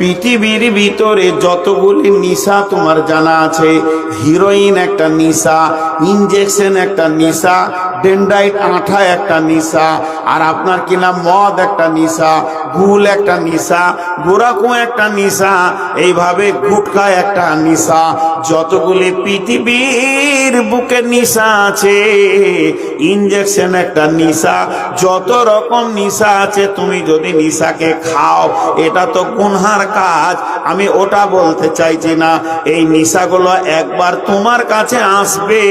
পৃথিবীর ভিতরে যতগুলি নিশা তোমার জানা আছে, হিরোইন একটা নিশা, ইনজেকশন একটা নিশা ডেন্ডাইট আঠা একটা নিশা, আর আপনার কিনা মদ একটা নিশা গুল একটা নিশা, গোরাকু একটা নিশা, এইভাবে গুটকা একটা নিশা, যতগুলি পৃথিবীর বুকে নিশা আছে, ইনজেকশন একটা নিশা, যত রকম নিশা আছে, তুমি যদি নিশাকে খাও, এটা তো গুনহার কাজ, আমি ওটা বলতে চাইছি না। এই নিশাগুলো একবার তোমার কাছে আসবে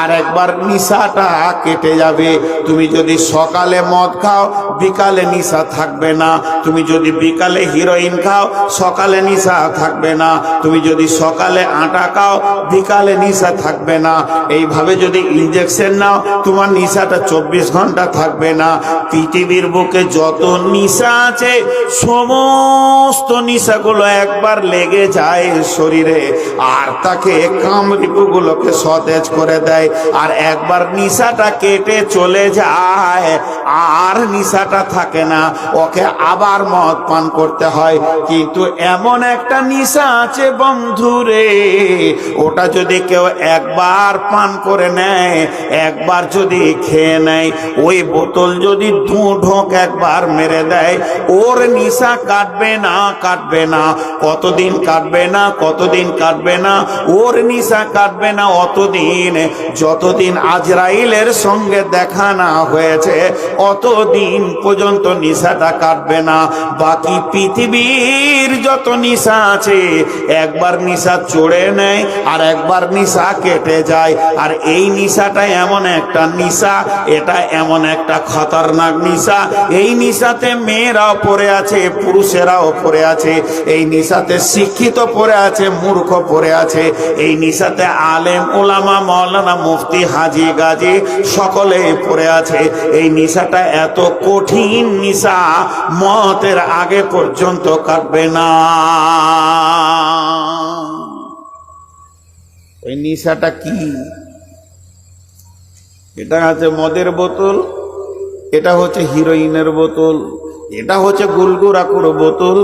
আর একবার নিশাটা কেটে যাবে। তুমি যদি সকালে মদ খাও, বিকালে নিশা থাকবে না। তুমি যদি বিকালে হিরোইন খাও, সকালে নিশা থাকবে না। তুমি যদি সকালে আটা খাও, বিকালে নিশা থাকবে না। এইভাবে যদি ইঞ্জেকশন নাও, তোমার নিশাটা চব্বিশ ঘণ্টা থাকবে না। পৃথিবীর বুকে যত নিশা আছে, সমস্ত নিশাগুলো একবার লেগে যায় শরীরে, আর তাকে কামরিপুগুলোকে সতেজ করে দেয়। আর একবার নিশাটা কেটে চলে যায়, আর নিশাটা থাকে না, ওকে আবার মদ পান করতে হয়। কিন্তু এমন একটা নিশা আছে বন্ধুরে ওটা যদি কেউ একবার পান করে নেয়, একবার যদি খেয়ে নেয়, ওই বোতল যদি দু ঢোক একবার মেরে দেয়, ওর নিশা কাটবে না কাটবে না। কতদিন কাটবে না, কতদিন কাটবে না, ওর নিশা কাটবে না অতদিন। যতদিন আজরাইলের সঙ্গে দেখা না হয়েছে, অতদিন পর্যন্ত নিশাটা কাটবে না। বাকি পৃথিবীর যত নিশা আছে, একবার নিশা চড়ে নেয় আর একবার নিশা কেটে যায়। আর এই নিশাটা এমন একটা নিশা, এটা এমন একটা খতরনাক নিশা। এই নিশাতে মেয়েরাও পড়ে আছে, পুরুষেরাও পড়ে আছে। এই নিশাতে শিক্ষিত পড়ে আছে, মূর্খ পড়ে আছে, এই নিশাতে আলেম ওলামা মৌলানা মুফতি, হাজি, গাজী সকলে পড়ে আছে। এই নিশাটা এত কঠিন নিশা, মতের আগে পর্যন্ত কাটবে না। ওই নিশাটা কি? এটা আছে মদের বোতল, এটা হচ্ছে হিরোইনের বোতল, এটা হচ্ছে গুলগুরাকুর বোতল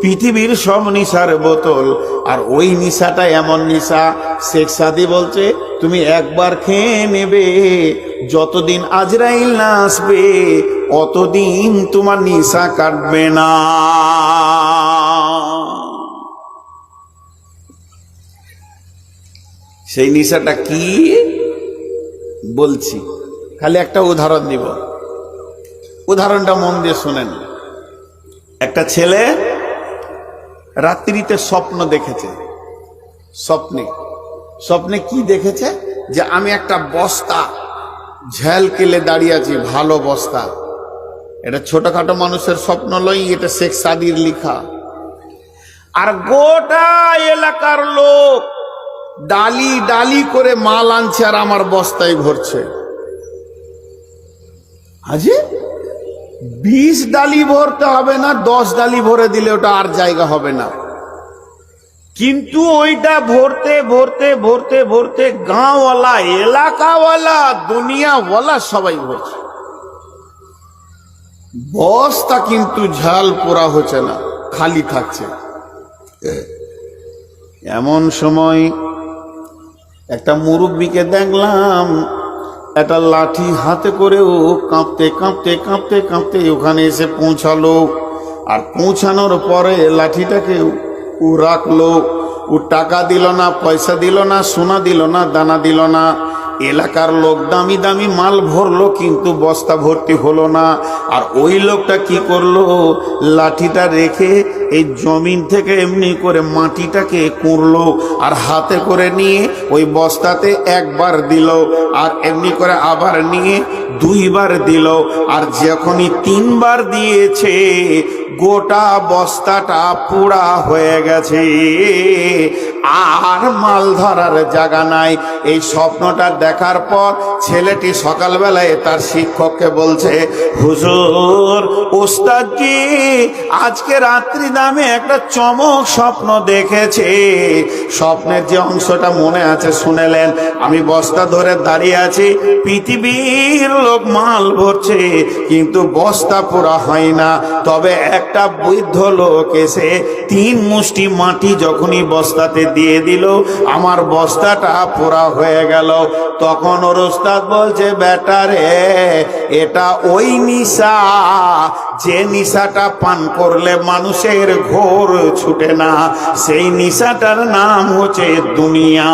পৃথিবীর সব নিশার বোতল। আর ওই নিশাটা এমন নিশা, শেখ সাদি বলছে, তুমি একবার খেয়ে নেবে, যতদিন আজরাইল না আসবে, অতদিন তোমার নিশা কাটবে না। সেই নিশাটা কি বলছি? খালি একটা উদাহরণ দিব। উদাহরণটা মন দিয়ে শোনেন। একটা ছেলে রাত্রিতে স্বপ্ন দেখেছে। স্বপ্নে। স্বপ্নে কি দেখেছে? যে আমি একটা বস্তা ঝ্যাল কেলে দাঁড়িয়ে আছি, ভালো বস্তা। এটা ছোটখাটো মানুষের স্বপ্ন লই এটা শেখ সাদির লিখা। আর গোটা এলাকার লোক ডালি ডালি করে মাল আনছে আর আমার বস্তায় ভরছে। আজি বিশ ডালি ভরতে হবে না, দশ ডালি ভরে দিলে ওটা আর জায়গা হবে না। কিন্তু ওইটা ভরতে ভরতে ভরতে ভরতে গাঁওয়ালা, এলাকাওয়ালা, দুনিয়াওয়ালা সবাই ভরছে বস্তা কিন্তু ঝাল পোড়া হচ্ছে না, খালি থাকছে। এমন সময় একটা মুরব্বীকে দেখলাম একটা লাঠি হাতে করে ও কাঁপতে কাঁপতে কাঁপতে কাঁপতে ওখানে এসে পৌঁছালো। আর পৌঁছানোর পরে লাঠিটাকে ও রাখল। ও টাকা দিল না, পয়সা দিল না, সোনা দিল না, দানা দিল না। এলাকার লোক দামি দামি মাল ভরলো, কিন্তু বস্তা ভর্তি হলো না। আর ওই লোকটা কি করল? লাঠিটা রেখে এই জমিন থেকে এমনি করে মাটিটাকে কুড়লো আর হাতে করে নিয়ে ওই বস্তাতে একবার দিল আর এমনি করে আবার নিয়ে দুইবার দিল। আর যখনই তিনবার দিয়েছে গোটা বস্তাটা পুরা হয়ে গেছে। আর মাল ধরার জায়গা নাই। এই স্বপ্নটা দেখার পর ছেলেটি সকালবেলায় তার শিক্ষককে বলছে, হুজুর, ওস্তাদজি, আজকে রাত্রি নামে একটা চমক স্বপ্ন দেখেছে। স্বপ্নের যে অংশটা মনে আছে, শুনেলেন। আমি বস্তা ধরে দাঁড়িয়ে আছি, পৃথিবীর লোক মাল ভরছে, কিন্তু বস্তা পুরা হয় না। তবে একটা বৃদ্ধ লোক এসে তিন মুষ্টি মাটি যখনই বস্তাতে দিয়ে দিল, আমার বস্তাটা পোড়া হয়ে গেল। তখন ওর ওস্তাদ বলছে বেটারে এটা ওই নিশা। যে নিশাটা পান করলে মানুষের ঘোর ছুটে না, সেই নিশাটার নাম হচ্ছে দুনিয়া।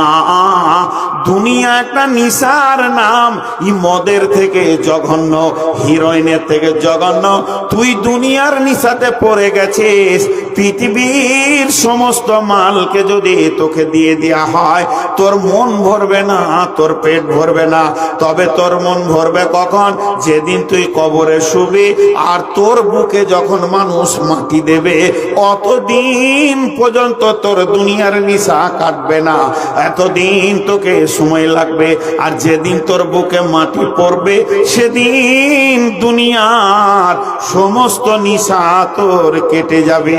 দুনিয়া একটা নিশার নাম। ই মদের থেকে জঘন্য, হিরোইনের থেকে জঘন্য। তুই দুনিয়ার নিশাতে পড়ে গেছিস। পৃথিবীর সমস্ত মালকে যদি তোকে দিয়ে দেওয়া হয়, তোর মন ভরবে না, তোর পেট ভরবে না। তবে তোর মন ভরবে কখন? যেদিন তুই কবরে শুবি, আর তোর বুকে যখন মানুষ মাটি দেবে, অতদিন পর্যন্ত তোর দুনিয়ার নিশা কাটবে না। এতদিন তোকে সময় লাগবে, আর যেদিন তোর বুকে মাটি পড়বে, সেদিন দুনিয়ার সমস্ত নিশা তোর কেটে যাবে।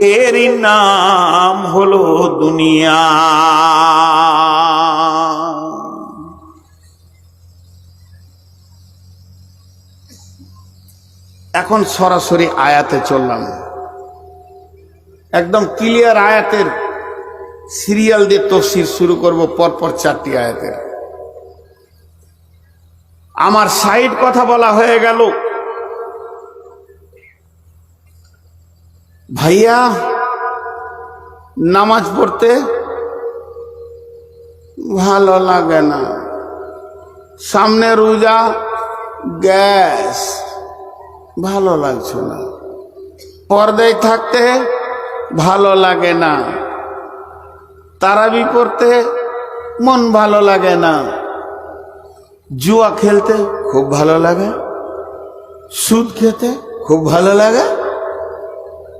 এরই নাম হলো দুনিয়া। এখন সরাসরি আয়াতে চললাম। একদম ক্লিয়ার আয়াতের সিরিয়াল দিয়ে তফসির শুরু করব পরপর চারটি আয়াতের। আমার সাইড কথা বলা হয়ে গেল। ভাইয়া, নামাজ পড়তে ভালো লাগে না। সামনে রোজা, গ্যাস, ভালো লাগছে না। পর্দায় থাকতে ভালো লাগে না। তারাবি পড়তে মন ভালো লাগে না। জুয়া খেলতে খুব ভালো লাগে। সুদ খেতে খুব ভালো লাগে।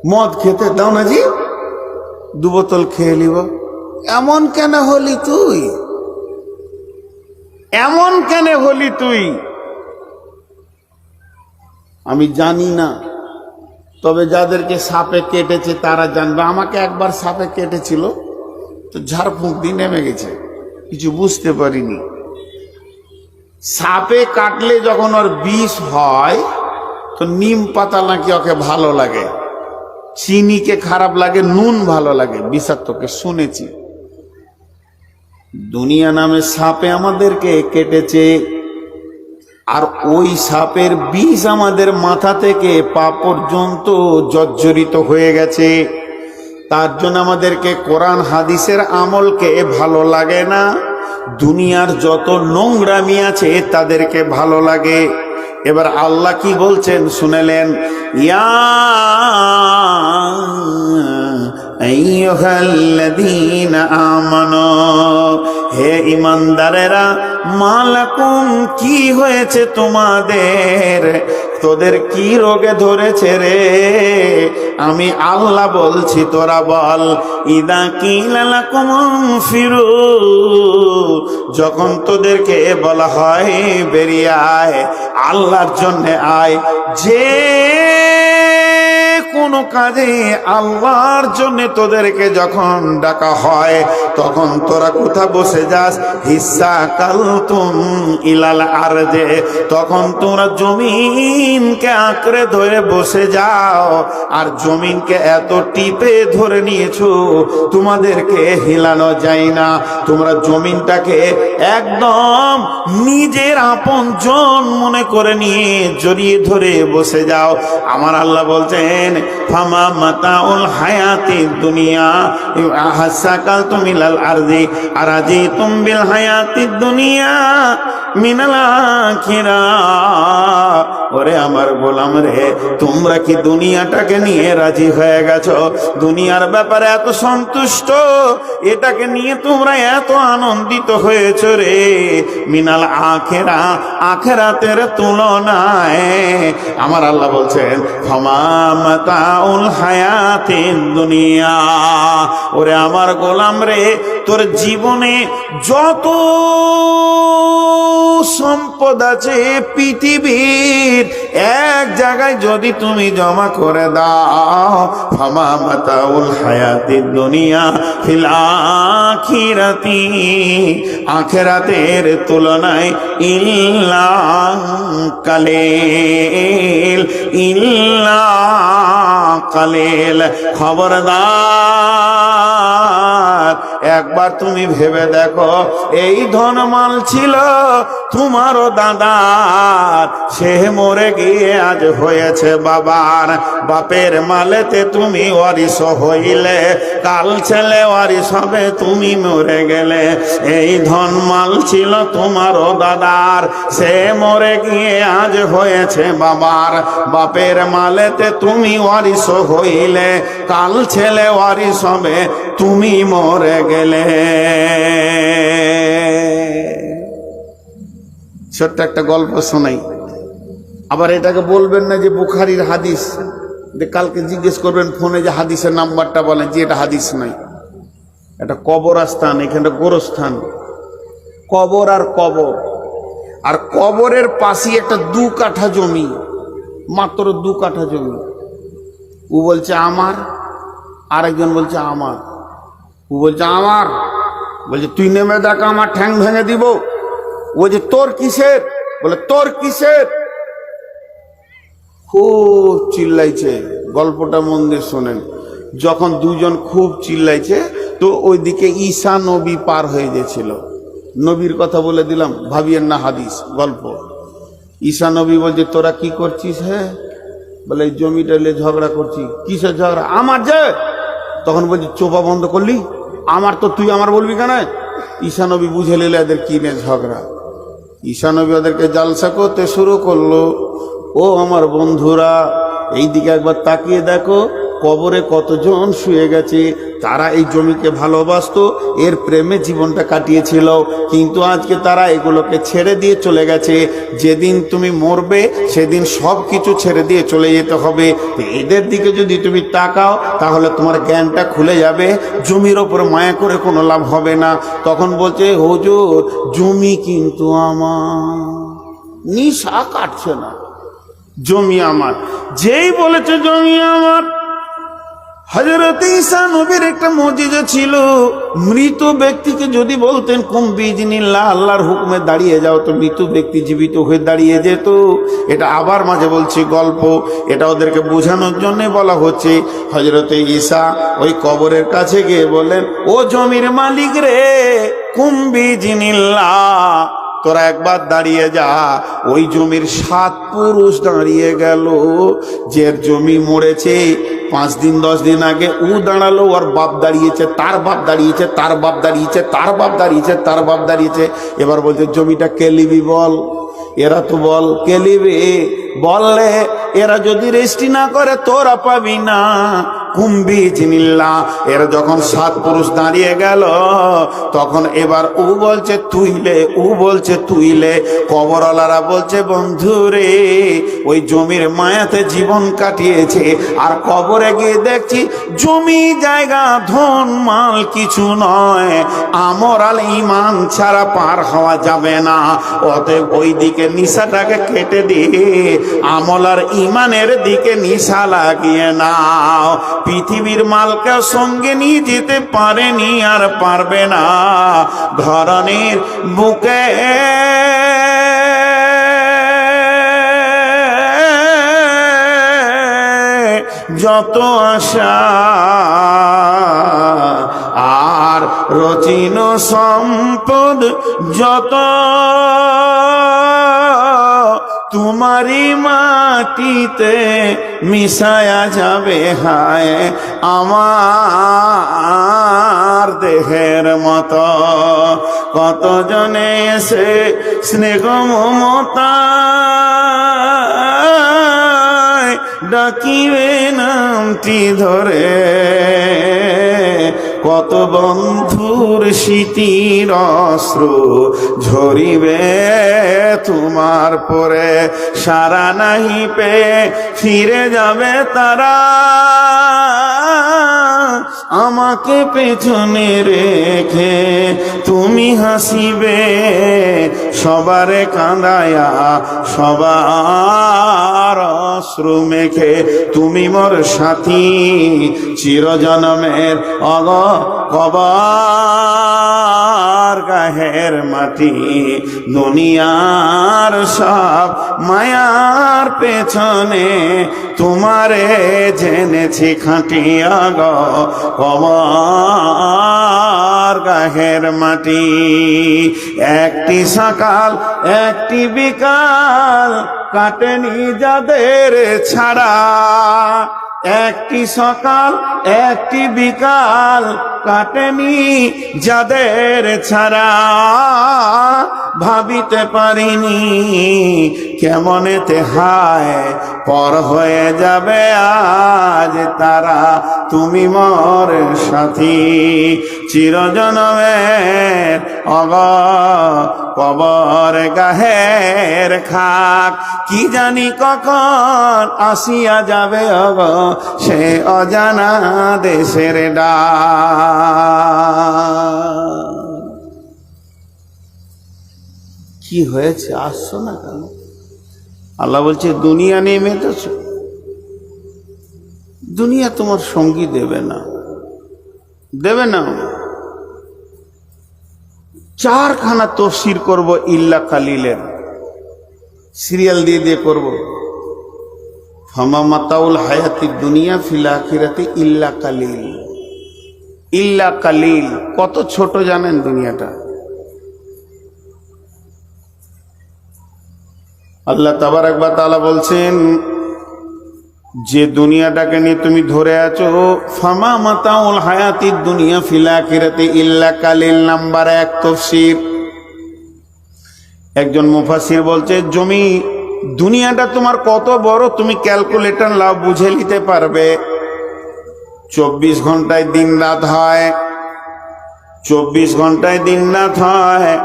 মদ খেতে দাও না জি। দু বোতল খেয়ে নিব। এমন কেন হলি তুই? এমন কেন হলি তুই? আমি জানি না। তবে যাদেরকে সাপে কেটেছে তারা জানবে। আমাকে একবার সাপে কেটেছিল, তো ঝাড়ফুঁক দিয়ে নেমে গেছে। কিছু বুঝতে পারিনি। সাপে কাটলে যখন ওর বিষ হয়, তো নিম পাতা নাকি ওকে ভালো লাগে। চিনিকে খারাপ লাগে, নুন ভালো লাগে, বিষাক্তকে শুনেছি। দুনিয়া নামে সাপে আমাদেরকে কেটেছে, আর ওই সাপের বিষ আমাদের মাথা থেকে পা পর্যন্ত জর্জরিত হয়ে গেছে। তার জন্য আমাদেরকে কোরআন হাদিসের আমলকে ভালো লাগে না। দুনিয়ার যত নোংরামি আছে, তাদেরকে ভালো লাগে। এবার আল্লাহ কি বলছেন শুনেলেন, ইয়া আমানু, হে ইমানদারেরা মালাকুম কি হয়েছে তোমাদের? তোদের কি রোগে ধরেছে রে? আমি আল্লাহ বলছি, তোরা বল, ইদা কি ফিরু যখন তোদেরকে বলা হয় বেরিয়ে আয়, আল্লাহর জন্যে আয়। যে কোনো কাজে আল্লাহর জন্য তোদেরকে যখন ডাকা হয়, তখন তোরা কোথা বসে যাস? হিসা কাল ইলাল আর যে তখন তোমরা জমিনকে আঁকড়ে ধরে বসে যাও। আর জমিনকে এত টিপে ধরে নিয়েছো, তোমাদেরকে হিলানো যায় না। তোমরা জমিনটাকে একদম নিজের আপন জন মনে করে নিয়ে জড়িয়ে ধরে বসে যাও। আমার আল্লাহ বলছেন ফামা মাতাউল হায়াতি দুনিয়া হাসাকাল তুমিলাল আরজি আরাজি তুমবিল হায়াতি দুনিয়া মিনাল আখিরা। ওরে আমার গোলাম রে, তোমরা কি দুনিয়াটাকে নিয়ে রাজি হয়ে গেছো? দুনিয়ার ব্যাপারে এত সন্তুষ্ট, এটাকে নিয়ে তোমরা এত আনন্দিত হয়েছ রে। মিনাল আখেরা, আখেরাতের তুলনায়, আমার আল্লাহ বলছেন ফমামাতাউল হায়াতিন দুনিয়া। ওরে আমার গোলাম রে, তোর জীবনে যত সম্পদ আছে, পৃথিবীর এক জায়গায় যদি তুমি জমা করে দাও, ফামা মাতাউল হায়াতির দুনিয়া ফিল আখিরাতি, আখেরাতের তুলনায় ইল্লা কালিল ইল্লা কালিল। খবরদার, একবার তুমি ভেবে দেখো, এই ধনমাল ছিল তোমারও দাদার, সে মরে গিয়ে আজ হয়েছে বাবার। বাপের মালেতে তুমি ওয়ারিস হইলে, কাল ছেলে ওয়ারিস হবে, তুমি মরে গেলে। এই ধন মাল ছিল তোমারও দাদার, সে মরে গিয়ে আজ হয়েছে বাবার। বাপের মালেতে তুমি ওয়ারিস হইলে, কাল ছেলে ওয়ারিস হবে, তুমি মরে গেলে। ছোট্ট একটা গল্প শোনাই। আবার এটাকে বলবেন না যে বুখারির হাদিস। যে কালকে জিজ্ঞেস করবেন ফোনে যে হাদিসের নাম্বারটা বলেন যে এটা হাদিস নাই এটা কবরস্থান, এখানটা গোরস্থান। কবর আর কবর। আর কবরের পাশে একটা দু কাঠা জমি, মাত্র দু কাঠা জমি। ও বলছে, আমার? আরেকজন বলছে, আমার। ও বলছে, আমার? বলছে, তুই নেমে দেখ, আমার ঠ্যাং ভেঙে দিব। ও যে তোর কিসের? বলে, তোর কিসের? খুব চিল্লাইছে, গল্পটা মন দিয়ে শোনেন। যখন দুজন খুব চিল্লাইছে, তো ওইদিকে ঈশা নবী পার হয়ে গেছিল। নবীর কথা বলে দিলাম, ভাবিয়েন না হাদিস, গল্প। ঈশা নবী বলছে, তোরা কি করছিস হ্যাঁ? বলে, এই জমিটা নিয়ে ঝগড়া করছি। কিসের ঝগড়া? আমার যে? তখন বলছি, চোপা বন্ধ করলি? আমার তো তুই আমার বলবি কেন? ঈশা নবী বুঝে নিলে, এদের কি নিয়ে ঝগড়া? ঈশা নবী ওদেরকে জালসা করতে শুরু করল। ও আমার বন্ধুরা এই দিকে একবার তাকিয়ে দেখো, কবরে কতজন শুয়ে গেছে। তারা এই জমিকে ভালোবাসতো, এর প্রেমে জীবনটা কাটিয়েছিল। কিন্তু আজকে তারা এগুলোকে ছেড়ে দিয়ে চলে গেছে। যেদিন তুমি মরবে, সেদিন সব কিছু ছেড়ে দিয়ে চলে যেতে হবে। এদের দিকে যদি তুমি তাকাও, তাহলে তোমার জ্ঞানটা খুলে যাবে। জমির ওপর মায়া করে কোনো লাভ হবে না। তখন বলছে, হুজুর, জমি কিন্তু আমার। নিশা কাটছে না। জমি আমার। যেই বলেছে জমি আমার হজরত ঈসা নবীর একটা মজিজা ছিল। মৃত ব্যক্তিকে যদি বলতেন কুম বিজনিল্লাহ আল্লাহর হুকুমে দাঁড়িয়ে যাও? তো মৃত ব্যক্তি জীবিত হয়ে দাঁড়িয়ে যেত। এটা আবার মাঝে বলছি গল্প। এটা ওদেরকে বোঝানোর জন্য বলা হচ্ছে হজরত ঈসা ওই কবরের কাছে গিয়ে বললেন, ও জমির মালিক রে কুম বিজনিল্লাহ তোরা একবার দাঁড়িয়ে যা। ওই জমির সাত পুরুষ দাঁড়িয়ে গেল। যে জমি মরেছে। পাঁচ দিন, দশ দিন আগে ও দাঁড়াল। ওর বাপ দাঁড়িয়েছে, তার বাপ দাঁড়িয়েছে, তার বাপ দাঁড়িয়েছে, তার বাপ দাঁড়িয়েছে, তার বাপ দাঁড়িয়েছে। এবার বলছে, জমিটা কে লিবি বল? এরা তো বল, কে বললে, এরা যদি রেস্টি না করে, তোরা পাবি না। কুম্বি চিনিল্লা এর যখন সাত পুরুষ দাঁড়িয়ে গেল, তখন এবার ও বলছে, তুইলে ও বলছে, তুইলে। কবরওয়ালারা বলছে, বন্ধু রে, ওই জমির মায়াতে জীবন কাটিয়েছে। আর কবরে গিয়ে দেখছি, জমি, জায়গা, ধন, মাল কিছু নয়। আমর আল ইমান ছাড়া পার হওয়া যাবে না। অতএব ওই দিকে নিশাটাকে কেটে দিয়ে আমল আর ইমানের দিকে নিশা লাগিয়ে নাও। পৃথিবীর মালকে সঙ্গে নিয়ে যেতে পারেনি আর পারবে না। ধরনের বুকে যত আশা আর রচিন সম্পদ যত তোমারই মাটিতে মিশায়া যাবে, হায় আমার দেহের মতো। কতজনে এসে স্নেহ মমতা ডাকিবে নামটি ধরে। কত বন্ধুর স্মৃতির অস্ত্র ঝরিবে তোমার পরে। সারা নাহি পে ফিরে যাবে তারা। আমাকে পেছনে রেখে তুমি হাসিবে। সবারে কাঁদায়া, সবার অশ্রু মেখে তুমি মোর সাথী। চিরজনমের অগ কবার গাহের মাটি, দুনিয়ার সব মায়ার পেছনে তোমারে জেনেছি খাটিয়া গ কবার গাহের মাটি। একটি সকাল, একটি বিকাল কাটেনি যাদের ছাড়া। একটি সকাল একটি বিকাল। কাটেনি যাদের ছাড়া ভাবিতে পারিনি। কেমনেতে হায় পর হয়ে যাবে আজ তারা, তুমি মর সাথী। চিরজনমের অগ কবর গাহের খাক। কি জানি কখন আসিয়া যাবে অগ, সে অজানা দেশের ডাক। কি হয়েছে? আসছো না কেন? আল্লাহ বলছে, দুনিয়া নিয়ে মেতেছ? দুনিয়া তোমার সঙ্গী দেবে না। দেবে না চারখানা তফসির করব ইল্লা কালিলের। সিরিয়াল দিয়ে দিয়ে করব। ফামা মাতাউল হায়াতি দুনিয়া ফিল ইল্লা কালিল। ইল্লা কালিল। কত ছোট জানেন দুনিয়াটা? আল্লাহ তাবার একবার তালা বলছেন, যে দুনিয়াটাকে নিয়ে তুমি ধরে আছো, ফামা মাতাউল হায়াতির দুনিয়া ফিলা কিরাতে ইল্লা কালিল নাম্বার এক তফসির। একজন মুফাসির বলছে, জমি, দুনিয়াটা তোমার কত বড়, তুমি ক্যালকুলেটর লাভ বুঝে নিতে পারবে। চব্বিশ ঘন্টায় দিন রাত হয়। চব্বিশ ঘন্টায় দিন রাত হয়।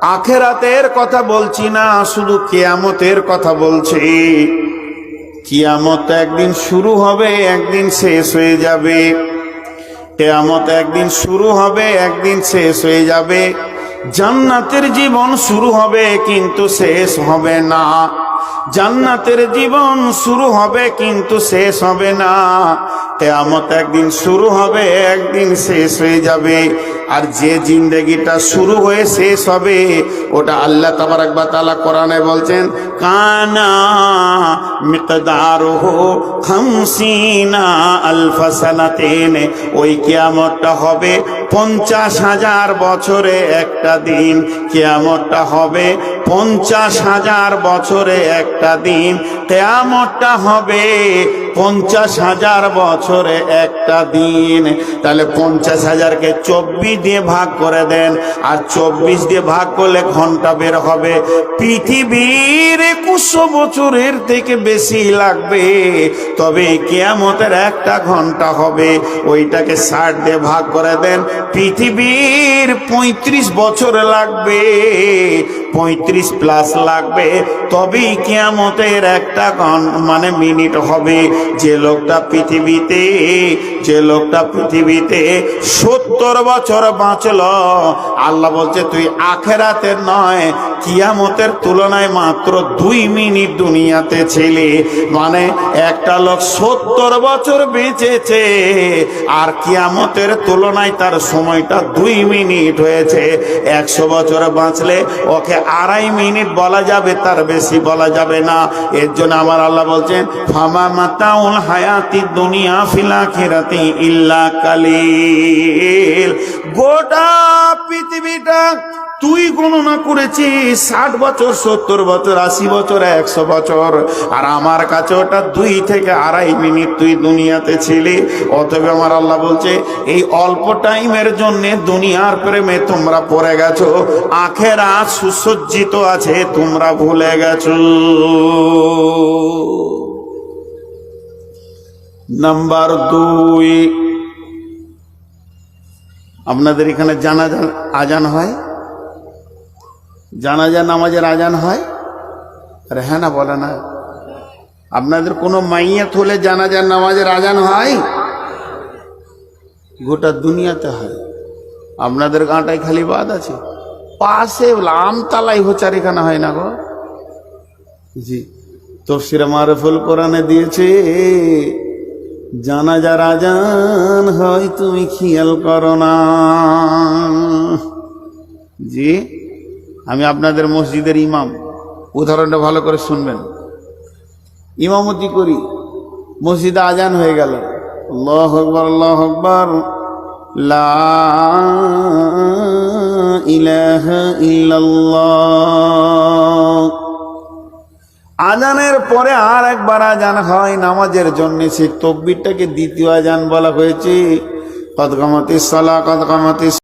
আখেরাতের কথা বলছি না, শুধু কেয়ামতের কথা বলছি। কিয়ামত একদিন শুরু হবে, একদিন শেষ হয়ে যাবে। কেয়ামত একদিন শুরু হবে, একদিন শেষ হয়ে যাবে। জান্নাতের জীবন শুরু হবে, কিন্তু শেষ হবে না। জান্নাতের জীবন শুরু হবে, কিন্তু শেষ হবে না। কেয়ামত একদিন শুরু হবে একদিন শেষ হয়ে যাবে। আর যে জিন্দগিটা শুরু হয়ে শেষ হবে, ওটা আল্লাহ তাবারাক বা তাআলা কোরআনে বলছেন, কানা মিকদারুহু খামসিনা আলফা সানাতিন। ওই কিয়ামতটা হবে পঞ্চাশ হাজার বছরে একটা দিন। কেয়ামতটা হবে পঞ্চাশ হাজার বছরে একটা দিন। কেয়ামতটা হবে পঞ্চাশ হাজার বছরে একটা দিন। তাহলে পঞ্চাশ হাজারকে চব্বিশ দিয়ে ভাগ করে দেন আর চব্বিশ দিয়ে ভাগ করলে ঘণ্টা বের হবে। পৃথিবীর একুশশো বছরের থেকে বেশি লাগবে, তবে কেয়ামতের একটা ঘণ্টা হবে। ওইটাকে ষাট দিয়ে ভাগ করে দেন। পৃথিবীর পঁয়ত্রিশ বছর লাগবে, পঁয়ত্রিশ প্লাস লাগবে, তবেই কেয়ামতের একটা মানে মিনিট হবে। যে লোকটা পৃথিবীতে, যে লোকটা পৃথিবীতে সত্তর বছর বাঁচল। আল্লাহ বলছে, তুই আখেরাতের নয়, কিয়ামতের তুলনায় মাত্র দুই মিনিট দুনিয়াতে ছিলে। মানে একটা লোক সত্তর বছর বেঁচেছে, আর কিয়ামতের তুলনায় তার সময়টা দুই মিনিট হয়েছে। একশো বছর বাঁচলে ওকে আড়াই মিনিট বলা যাবে, তার বেশি বলা যাবে না। এর জন্য আমার আল্লাহ বলছেন, ফামা মাতাউল হায়াতি দুনিয়া ফিলা খেরাতি ইল্লা কালিল। গোটা পৃথিবীটা তুই গণনা করেছিস, ষাট বছর, সত্তর বছর, আশি বছর, একশো বছর। আর আমার কাছে ওটা দুই থেকে আড়াই মিনিট তুই দুনিয়াতে ছিলি। অতএব আমার আল্লাহ বলছে, এই অল্প টাইমের জন্যে দুনিয়ার প্রেমে তোমরা পড়ে গেছো, আখেরা সুসজ্জিত আছে, তোমরা ভুলে গেছো। নাম্বার দুই আপনাদের এখানে জানাজা আজান হয়? জানাজা নামাজের আজান হয়? আরে হ্যাঁ না, বলে না। আপনাদের কোনো মাইয়াত হলে জানাজার নামাজের আজান হয়? গোটা দুনিয়াতে হয়। আপনাদের গাঁটায় খালি বাদ আছে। পাশে আমতালাই হোচার এখানে হয় না গো। জি, তফসিরে মারফুল কোরআনে দিয়েছে জানাজার আজান হয়, তুমি খেয়াল করো না। জি, আমি আপনাদের মসজিদের ইমাম। উদাহরণটা ভালো করে শুনবেন। ইমামতি করি, মসজিদে আজান হয়ে গেল। আল্লাহ আকবর, আল্লাহ লা ইলাহা ইল্লাল্লাহ। আজানের পরে আর একবার আজান হয় নামাজের জন্য। সেই তকবিরটাকে দ্বিতীয় আজান বলা হয়েছে। কদকামতি সালা কদকামতি